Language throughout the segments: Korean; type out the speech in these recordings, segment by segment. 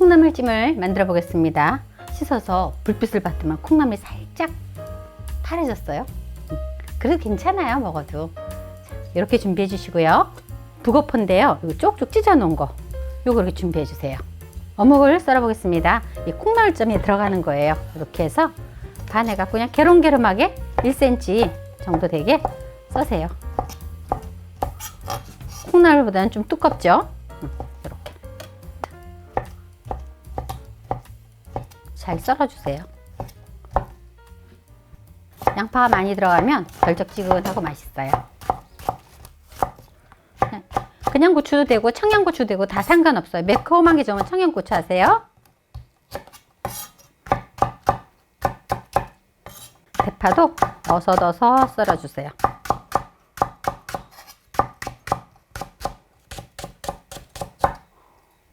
콩나물찜을 만들어 보겠습니다. 씻어서 불빛을 받으면 콩나물이 살짝 파래졌어요. 음, 그래도 괜찮아요, 먹어도. 자, 이렇게 준비해 주시고요. 북어포인데요. 이거 쪽쪽 찢어 놓은 거. 요거 이렇게 준비해 주세요. 어묵을 썰어 보겠습니다. 이 콩나물점에 들어가는 거예요. 이렇게 해서 반 해갖고 그냥 게름게름하게 1cm 정도 되게 써세요. 콩나물보다는 좀 두껍죠? 잘 썰어주세요. 양파가 많이 들어가면 덜쩍지근하고 맛있어요. 그냥 고추도 되고 청양고추도 되고 다 상관없어요. 매콤한 게 좋으면 청양고추 하세요. 대파도 어서어서 썰어주세요.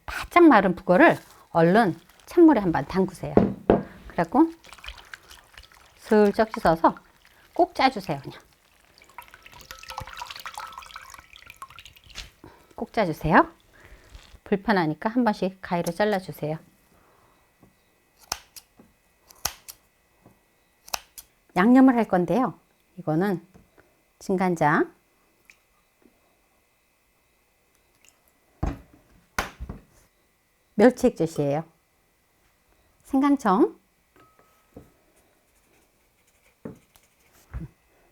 바짝 마른 북어를 얼른 찬물에 한번 담그세요. 그래갖고 슬쩍 씻어서 꼭 짜주세요. 그냥. 꼭 짜주세요. 불편하니까 한 번씩 가위로 잘라주세요. 양념을 할 건데요. 이거는 진간장, 멸치 액젓이에요. 생강청,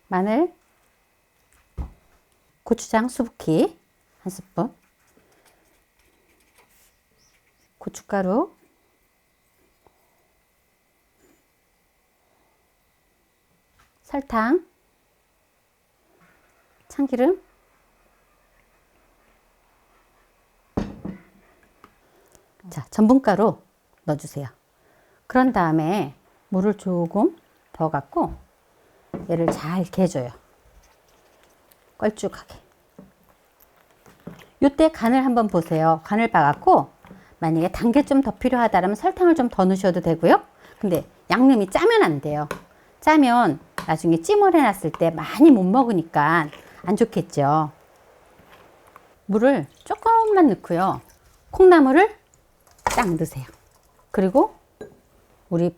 마늘, 고추장 수북히 한 스푼, 고춧가루, 설탕, 참기름, 자, 전분가루 넣어주세요. 그런 다음에 물을 조금 더 갖고 얘를 잘 개줘요. 껄쭉하게. 요때 간을 한번 보세요. 간을 봐갖고 만약에 단 게 좀 더 필요하다면 설탕을 좀 더 넣으셔도 되고요. 근데 양념이 짜면 안 돼요. 짜면 나중에 찜을 해놨을 때 많이 못 먹으니까 안 좋겠죠. 물을 조금만 넣고요. 콩나물을 딱 넣으세요. 그리고 우리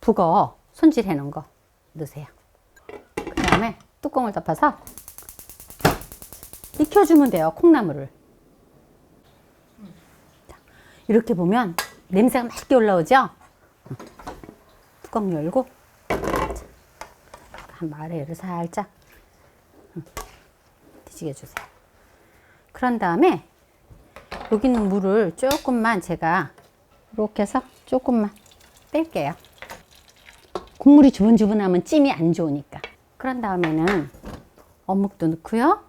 북어 손질해 놓은 거 넣으세요. 그 다음에 뚜껑을 덮어서 익혀주면 돼요. 콩나물을. 자, 이렇게 보면 냄새가 맛있게 올라오죠? 뚜껑 열고 한 아래를 살짝 뒤지게 주세요. 그런 다음에 여기 있는 물을 조금만 제가 이렇게 해서 조금만 뺄게요. 국물이 주분주분하면 찜이 안 좋으니까. 그런 다음에는 어묵도 넣고요.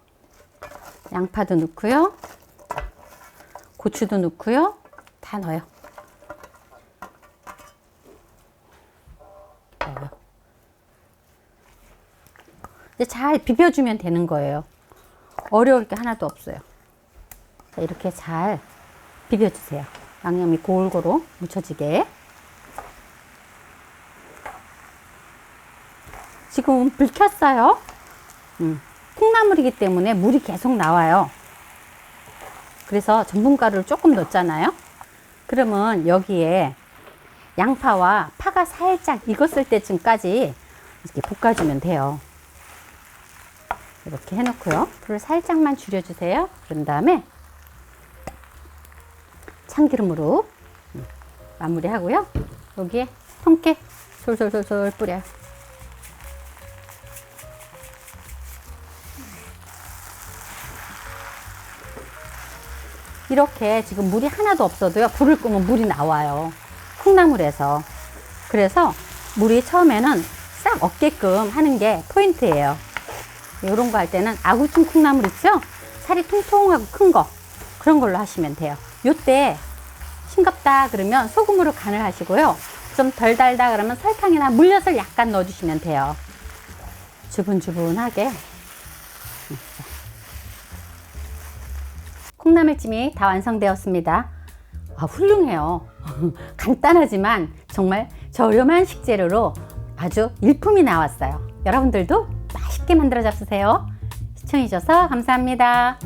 양파도 넣고요. 고추도 넣고요. 다 넣어요. 이제 잘 비벼주면 되는 거예요. 어려울 게 하나도 없어요. 자, 이렇게 잘 비벼주세요. 양념이 골고루 묻혀지게. 지금 불 켰어요. 음, 콩나물이기 때문에 물이 계속 나와요. 그래서 전분가루를 조금 넣었잖아요. 그러면 여기에 양파와 파가 살짝 익었을 때쯤까지 이렇게 볶아주면 돼요. 이렇게 해놓고요. 불을 살짝만 줄여주세요. 그런 다음에 참기름으로 마무리하고요. 여기에 통깨 솔솔솔솔 뿌려요. 이렇게 지금 물이 하나도 없어도요. 불을 끄면 물이 나와요. 콩나물에서. 그래서 물이 처음에는 싹 없게끔 하는 게 포인트예요. 이런 거 할 때는 아구찜 콩나물 있죠? 살이 통통하고 큰 거. 그런 걸로 하시면 돼요. 요때 싱겁다 그러면 소금으로 간을 하시고요. 좀 덜 달다 그러면 설탕이나 물엿을 약간 넣어주시면 돼요. 주분주분하게. 콩나물찜이 다 완성되었습니다. 아, 훌륭해요. 간단하지만 정말 저렴한 식재료로 아주 일품이 나왔어요. 여러분들도 맛있게 만들어 잡수세요. 시청해주셔서 감사합니다.